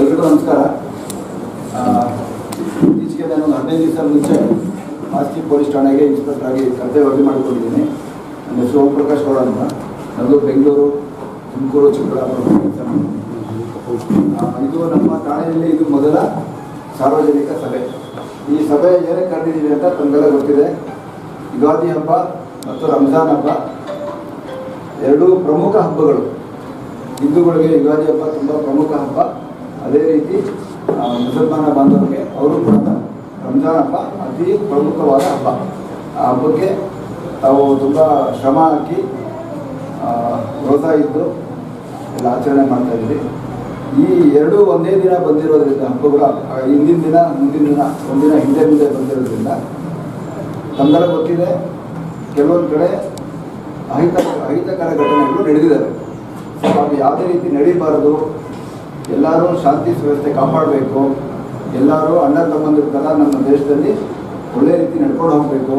ಎಲ್ರಿಗೂ ನಮಸ್ಕಾರ. ಇತ್ತೀಚೆಗೆ ನಾನು ಒಂದು ಹದಿನೈದು ದಿವಸ ಮುಂಚೆ ಆಸ್ತಿ ಪೊಲೀಸ್ ಠಾಣೆಗೆ ಇನ್ಸ್ಪೆಕ್ಟರ್ ಆಗಿ ಕರ್ತವ್ಯ ಮಾಡಿಕೊಂಡಿದ್ದೀನಿ. ನನ್ನ ಹೆಸರು ಓಂ ಪ್ರಕಾಶ್ ಗೌಡ ಅಂತ. ನನ್ನದು ಬೆಂಗಳೂರು, ತುಮಕೂರು, ಚಿಕ್ಕಬಳ್ಳಾಪುರ ಇದು ನಮ್ಮ ಠಾಣೆಯಲ್ಲಿ ಇದು ಮೊದಲ ಸಾರ್ವಜನಿಕ ಸಭೆ. ಈ ಸಭೆ ಏನಕ್ಕೆ ಕರೆದಿದ್ದೀವಿ ಅಂತ ತಮಗೆಲ್ಲ ಗೊತ್ತಿದೆ. ಯುಗಾದಿ ಹಬ್ಬ ಮತ್ತು ರಂಜಾನ್ ಹಬ್ಬ ಎರಡೂ ಪ್ರಮುಖ ಹಬ್ಬಗಳು. ಹಿಂದೂಗಳಿಗೆ ಯುಗಾದಿ ಹಬ್ಬ ತುಂಬ ಪ್ರಮುಖ ಹಬ್ಬ. ಅದೇ ರೀತಿ ಮುಸಲ್ಮಾನ ಬಾಂಧವರಿಗೆ ಅವರು ಕೂಡ ರಂಜಾನ್ ಹಬ್ಬ ಅತಿ ಪ್ರಮುಖವಾದ ಹಬ್ಬ. ಆ ಹಬ್ಬಕ್ಕೆ ತಾವು ತುಂಬ ಶ್ರಮ ಹಾಕಿ ರೋಜಾ ಇದ್ದು ಎಲ್ಲ ಆಚರಣೆ ಮಾಡ್ತಾ ಇದ್ವಿ. ಈ ಎರಡು ಒಂದೇ ದಿನ ಬಂದಿರೋದ್ರಿಂದ ಹಬ್ಬಗಳು ಹಿಂದಿನ ದಿನ, ಮುಂದಿನ ದಿನ, ಒಂದಿನ ಹಿಂದೆ ಮುಂದೆ ಬಂದಿರೋದ್ರಿಂದ ತಮ್ಮೆಲ್ಲ ಗೊತ್ತಿದೆ, ಕೆಲವೊಂದು ಕಡೆ ಅಹಿತ ಅಹಿತಕರ ಘಟನೆಗಳು ನಡೆದಿದ್ದಾವೆ. ಅದು ಯಾವುದೇ ರೀತಿ ನಡೀಬಾರದು ಎಲ್ಲರೂ ಶಾಂತಿ ಸುವ್ಯವಸ್ಥೆ ಕಾಪಾಡಬೇಕು. ಎಲ್ಲರೂ ಅಣ್ಣ ತಮ್ಮಂದಿರ ಥರ ನಮ್ಮ ದೇಶದಲ್ಲಿ ಒಳ್ಳೆ ರೀತಿ ನಡ್ಕೊಂಡು ಹೋಗಬೇಕು.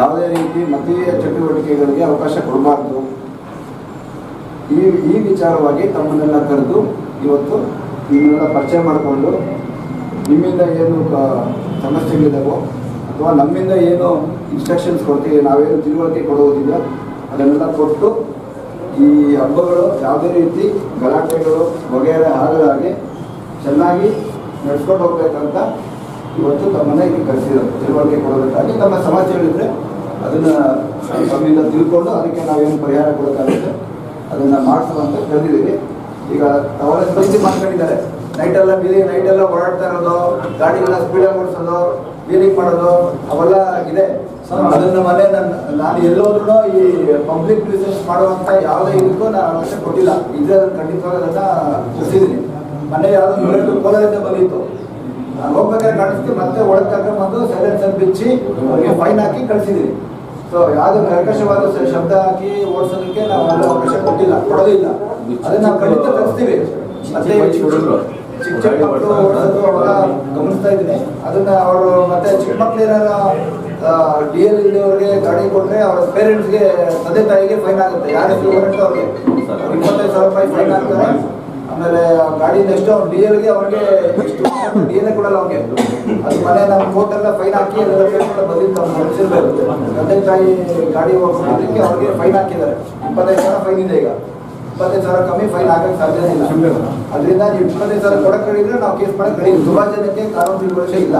ಯಾವುದೇ ರೀತಿ ಮತೀಯ ಚಟುವಟಿಕೆಗಳಿಗೆ ಅವಕಾಶ ಕೊಡಬಾರ್ದು. ಈ ಈ ವಿಚಾರವಾಗಿ ತಮ್ಮನ್ನೆಲ್ಲ ಕರೆದು ಇವತ್ತು ನಿಮ್ಮನ್ನೆಲ್ಲ ಪರಿಚಯ ಮಾಡಿಕೊಂಡು ನಿಮ್ಮಿಂದ ಏನು ಸಮಸ್ಯೆಗಳಿದ್ದಾವೋ ಅಥವಾ ನಮ್ಮಿಂದ ಏನು ಇನ್ಸ್ಟ್ರಕ್ಷನ್ಸ್ ಕೊಡ್ತೀವಿ, ನಾವೇನು ತಿಳುವಳಿಕೆ ಕೊಡೋದಿಲ್ಲ, ಅದನ್ನೆಲ್ಲ ಕೊಟ್ಟು ಈ ಹಬ್ಬಗಳು ಯಾವುದೇ ರೀತಿ ಗಲಾಟೆಗಳು ವಗೇರೆ ಆಗದಾಗಿ ಚೆನ್ನಾಗಿ ನಡ್ಸ್ಕೊಂಡು ಹೋಗ್ಬೇಕಂತ ಇವತ್ತು ತಮ್ಮನ್ನ ಇಲ್ಲಿ ಕರೆಸಿದ್ರು ತಿಳುವಳಿಕೆ ಕೊಡೋದಕ್ಕಾಗಿ ತಮ್ಮ ಸಮಸ್ಯೆಗಳಿದ್ರೆ ಅದನ್ನು ತಮ್ಮಿಂದ ತಿಳ್ಕೊಂಡು ಅದಕ್ಕೆ ನಾವೇನು ಪರಿಹಾರ ಕೊಡೋಕ್ಕಾಗುತ್ತೆ, ಅದನ್ನು ಅಂತ ಕರೆದಿದ್ದೀವಿ ಈಗ ಅವರ ಪರಿಸ್ಥಿತಿ ಮಾಡ್ಕೊಂಡಿದ್ದಾರೆ. ನೈಟ್ ಎಲ್ಲ ಬೀದಿ ನೈಟ್ ಎಲ್ಲ ಓಡಾಡ್ತಾ ಇರೋದು, ಗಾಡಿಗೆಲ್ಲ ಸ್ಪೀಡಾಗಿ ಓಡಿಸೋದು ಬೀಲಿಂಗ್ ಮಾಡೋದು, ಅವೆಲ್ಲ ಇದೆ. ಅದನ್ನ ಮನೆ ನನ್ನ ನಾನು ಎಲ್ಲೋದ್ರೂ ಈ ಪಬ್ಲಿಕ್ ಬಿಸ್ನೆಸ್ ಮಾಡುವಂತ ಯಾವುದೇ ಇದಕ್ಕೂ ನಾನು ಅವಕಾಶ ಕೊಟ್ಟಿಲ್ಲ. ಇದ್ರೆ ಖಂಡಿತವಾಗಿ ಅದನ್ನ ಕಳಿಸಿದ್ದೀನಿ ಮನೆ ಬುಲೆಟ್ ಕೋಲಾರಿಂದ ಬಂದಿತ್ತು. ನಾನು ಹೋಗ್ಬೇಕಾದ್ರೆ ಕಾಣಿಸ್ತೀನಿ ಮತ್ತೆ ಒಳಗೆ ಕರ್ಕೊಂಡ್ಬಂದು ಸೈಲೆನ್ಸರ್ ಬಿಚ್ಚಿ ಅವ್ರಿಗೆ ಫೈನ್ ಹಾಕಿ ಕಳಿಸಿದ್ದೀನಿ ಸೊ ಯಾವ್ದು ಕರ್ಕಶವಾದ ಶಬ್ದ ಹಾಕಿ ಓಡಿಸೋದಕ್ಕೆ ನಾವು ಅವಕಾಶ ಕೊಟ್ಟಿಲ್ಲ, ಕೊಡೋದಿಲ್ಲ. ಅದನ್ನ ನಾವು ಖಂಡಿತ ಕಳಿಸ್ತೀವಿ ಮತ್ತೆ ಚಿಕ್ಕ ಚಿಕ್ಕ ಮಕ್ಕಳು ಗಮನಿಸ್ತಾ ಇದ್ದೀನಿ. ಅದನ್ನ ಅವರು ಮತ್ತೆ ಚಿಕ್ಕ ಮಕ್ಕಳು ಏನಾರ ಡಿ ಎಲ್ ಇದ್ದವ್ರಿಗೆ ಗಾಡಿ ಕೊಟ್ಟರೆ ಅವ್ರ ಪೇರೆಂಟ್ಸ್ಗೆ ತಂದೆ ತಾಯಿಗೆ ಫೈನ್ ಆಗುತ್ತೆ. ಯಾರು ಹೆಸರು ಅವ್ರಿಗೆ. ಇಪ್ಪತ್ತೈದು ಸಾವಿರ ರೂಪಾಯಿ ಫೈನ್ ಆಗ್ತಾರೆ. ಆಮೇಲೆ ಗಾಡಿ ನೆಕ್ಸ್ಟ್ ಅವ್ನು ಡಿ ಎಲ್ಗೆ ಅವ್ರಿಗೆ ಎಷ್ಟು ಡಿ ಎಲ್ ಕೊಡಲ್ಲ ಅವ್ರಿಗೆ. ಅದು ಮನೆ ನಮ್ಮ ಕೋರ್ಟೆಲ್ಲ ಫೈನ್ ಹಾಕಿ ಅದೆಲ್ಲ ಪೇಮೆಂಟ್ ಬಂದಿತ್ತು ಅವ್ನು ನಡೆಸಿರ್ಬೇಕು ತಂದೆ ತಾಯಿ ಗಾಡಿ ಹೋಗೋದಕ್ಕೆ ಅವ್ರಿಗೆ ಫೈನ್ ಹಾಕಿದ್ದಾರೆ. ಇಪ್ಪತ್ತೈದು ಸಾವಿರ ಫೈನ್ ಇದೆ ಈಗ. ಇಪ್ಪತ್ತೈದು ಸಾವಿರ ಕಮ್ಮಿ ಫೈನ್ ಆಗಕ್ಕೆ ಸಾಧ್ಯ ಇಲ್ಲ. ಅದರಿಂದ ನೀವು ಇಪ್ಪತ್ತೈದು ಸಾವಿರ ಕೊಡಕ್ಕೆ ಹೇಳಿದ್ರೆ ನಾವು ಕೇಸ್ ಮಾಡಕ್ಕೆ ಕಡಿಮೆ ತುಂಬಾ ಜನಕ್ಕೆ ಕಾನೂನು ತಿಳುವಳಿಕೆ ಇಲ್ಲ.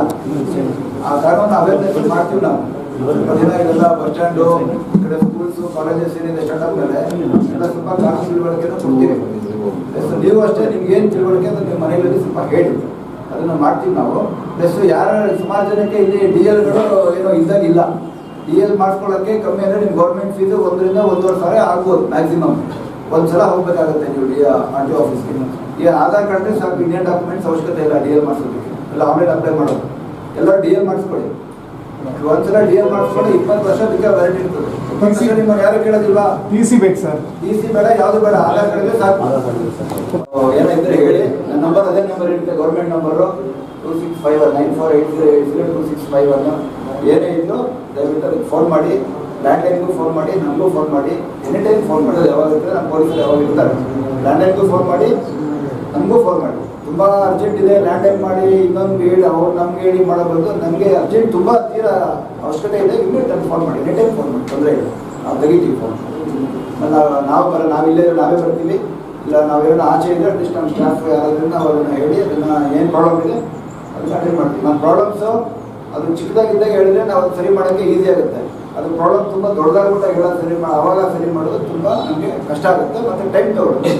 ಆ ಕಾನೂನು ಅವೇರ್ನೆಸ್ ಮಾಡ್ತೀವಿ ನಾವು. ಎಲ್ಲ ಬಸ್ ಸ್ಟ್ಯಾಂಡು ಈ ಕಡೆ ಸ್ಕೂಲ್ಸ್ ಕಾಲೇಜಸ್ ಏನಿದೆ ಸ್ಟಾರ್ಟ್ ಆದ್ಮೇಲೆ ಎಲ್ಲ ಸ್ವಲ್ಪ ಕಾನೂನು ತಿಳುವಳಿಕೆನೂ ಕೊಡ್ತೀವಿ. ನೀವು ಅಷ್ಟೇ ನಿಮ್ಗೆ ಏನು ತಿಳುವಳಿಕೆ ಅಂತ ನಿಮ್ಮ ಮನೆಯಲ್ಲಿ ಸ್ವಲ್ಪ ಹೇಳಿ. ಅದನ್ನ ಮಾಡ್ತೀವಿ ನಾವು. ಪ್ಲಸ್ ಯಾರ ಸುಮಾರು ಜನಕ್ಕೆ ಇಲ್ಲಿ ಡಿ ಎಲ್ಗಳು ಏನೋ ಇದ್ದಾಗ ಡಿ ಎಲ್ ಮಾಡಿಸ್ಕೊಳ್ಳೋಕ್ಕೆ ಕಮ್ಮಿ ಅಂದರೆ ನಿಮ್ಮ ಗೌರ್ಮೆಂಟ್ ಫೀಸು ಒಂದರಿಂದ ಒಂದೂವರೆ ಸಾವಿರ ಆಗ್ಬೋದು ಮ್ಯಾಕ್ಸಿಮಮ್ ಒಂದ್ಸಲ ಹೋಗ್ಬೇಕಾಗುತ್ತೆ ನೀವು ಡಿ ಆರ್ ಟಿ ಆಫೀಸ್ಗೆ ಈಗ ಆಧಾರ್ ಕಾರ್ಡ್ ಸಾಕು ಇಂಡಿಯನ್ ಡಾಕ್ಯುಮೆಂಟ್ಸ್ ಅವಶ್ಯಕತೆ ಇಲ್ಲ ಡಿ ಎಲ್ ಮಾಡಿಸೋದಕ್ಕೆ. ಇಲ್ಲ ಆನ್ಲೈನ್ ಅಪ್ಲೈ ಮಾಡೋದು. ಎಲ್ಲ ಡಿ ಎಲ್ ಮಾಡಿಸ್ಕೊಳ್ಳಿ. ಒಂದ್ಸಲ ಡಿ ಎಲ್ ಮಾಡಿಸ್ಕೊಂಡು ಇಪ್ಪತ್ತು ವರ್ಷ ಅದಕ್ಕೆ ವ್ಯಾಲಿಟಿ ಇರ್ತದೆ ನಿಮ್ಮನ್ನು ಯಾರು ಕೇಳೋದಿಲ್ವಾ? ಟಿ ಸಿ ಬೇಕು ಸರ್. ಟಿ ಸಿ ಬೇಡ ಯಾವುದು ಬೇಡ ಆಧಾರ್ ಕಾರ್ಡ್ ಇದ್ರೆ ಸಾಕು. ಏನಾಯ್ತಾರೆ ಹೇಳಿ? ನನ್ನ ನಂಬರ್ ಅದೇ ನಂಬರ್ ಇರುತ್ತೆ government number two six five one nine four eight zero eight zero two six five one ಏನೇ ಇದ್ರು ದಯವಿಟ್ಟು ಅದಕ್ಕೆ ಫೋನ್ ಮಾಡಿ. ಲ್ಯಾಂಡ್ಲೈನ್ಗೂ ಫೋನ್ ಮಾಡಿ, ನಮಗೂ ಫೋನ್ ಮಾಡಿ ಎನಿ ಟೈಮ್ ಫೋನ್ ಮಾಡೋದು ಯಾವಾಗ ಇರ್ತದೆ, ನಮ್ಮ ಪೊಲೀಸರು ಯಾವಾಗ ಇರ್ತಾರೆ. ಲ್ಯಾಂಡ್ಲೈನ್ಗೂ ಫೋನ್ ಮಾಡಿ, ನಮಗೂ ಫೋನ್ ಮಾಡಿ. ತುಂಬ ಅರ್ಜೆಂಟ್ ಇದೆ ಲ್ಯಾಂಡ್ಲೈನ್ ಮಾಡಿ, ಇನ್ನೊಂದು ಹೇಳಿ, ಅವ್ರು ನಮ್ಗೆ ಹೇಳಿ ಮಾಡೋ ನಮಗೆ ನನಗೆ ಅರ್ಜೆಂಟ್ ತುಂಬ ತೀರಾ ಅವಶ್ಯಕತೆ ಇದೆ, ಇನ್ನೂ ಟೈಮ್ ಫೋನ್ ಮಾಡಿ. ಎನಿ ಟೈಮ್ ಫೋನ್ ಮಾಡಿ, ತೊಂದರೆ ಇಲ್ಲ. ನಾವು ತೆಗಿತೀವಿ ಫೋನ್ ನಾವು ನಾವು ಬರ ನಾವಿಲ್ಲೇ ನಾವೇ ಬರ್ತೀವಿ. ಇಲ್ಲ ನಾವೇನೋ ಆಚೆ ಇದ್ದರೆ ಅಟ್ಲೀಸ್ಟ್ ನಮ್ಮ ಸ್ಟಾಫ್ ಯಾರಾದ್ರೂ ಅವ್ರನ್ನ ಹೇಳಿ, ಅದನ್ನು ಏನು ಪ್ರಾಬ್ಲಮ್ ಇದೆ, ಅದನ್ನು ಅಟೆಂಡ್ ಮಾಡ್ತೀವಿ. ನಮ್ಮ ಪ್ರಾಬ್ಲಮ್ಸು ಅದು ಚಿಕ್ಕದಾಗಿದ್ದಾಗ ಹೇಳಿದ್ರೆ ನಾವು ಸರಿ ಮಾಡೋಕ್ಕೆ ಈಸಿ ಆಗುತ್ತೆ. ಅದು ಪ್ರಾಬ್ಲಮ್ ತುಂಬ ದೊಡ್ಡದಾಗ್ಬಿಟ್ಟಾಗ ಹೇಳೋದು ಸರಿ ಮಾಡಿ ಅವಾಗ ಸರಿ ಮಾಡೋದು ತುಂಬ ನಮಗೆ ಕಷ್ಟ ಆಗುತ್ತೆ, ಮತ್ತು ಟೈಮ್ ತಗೊಳುತ್ತೆ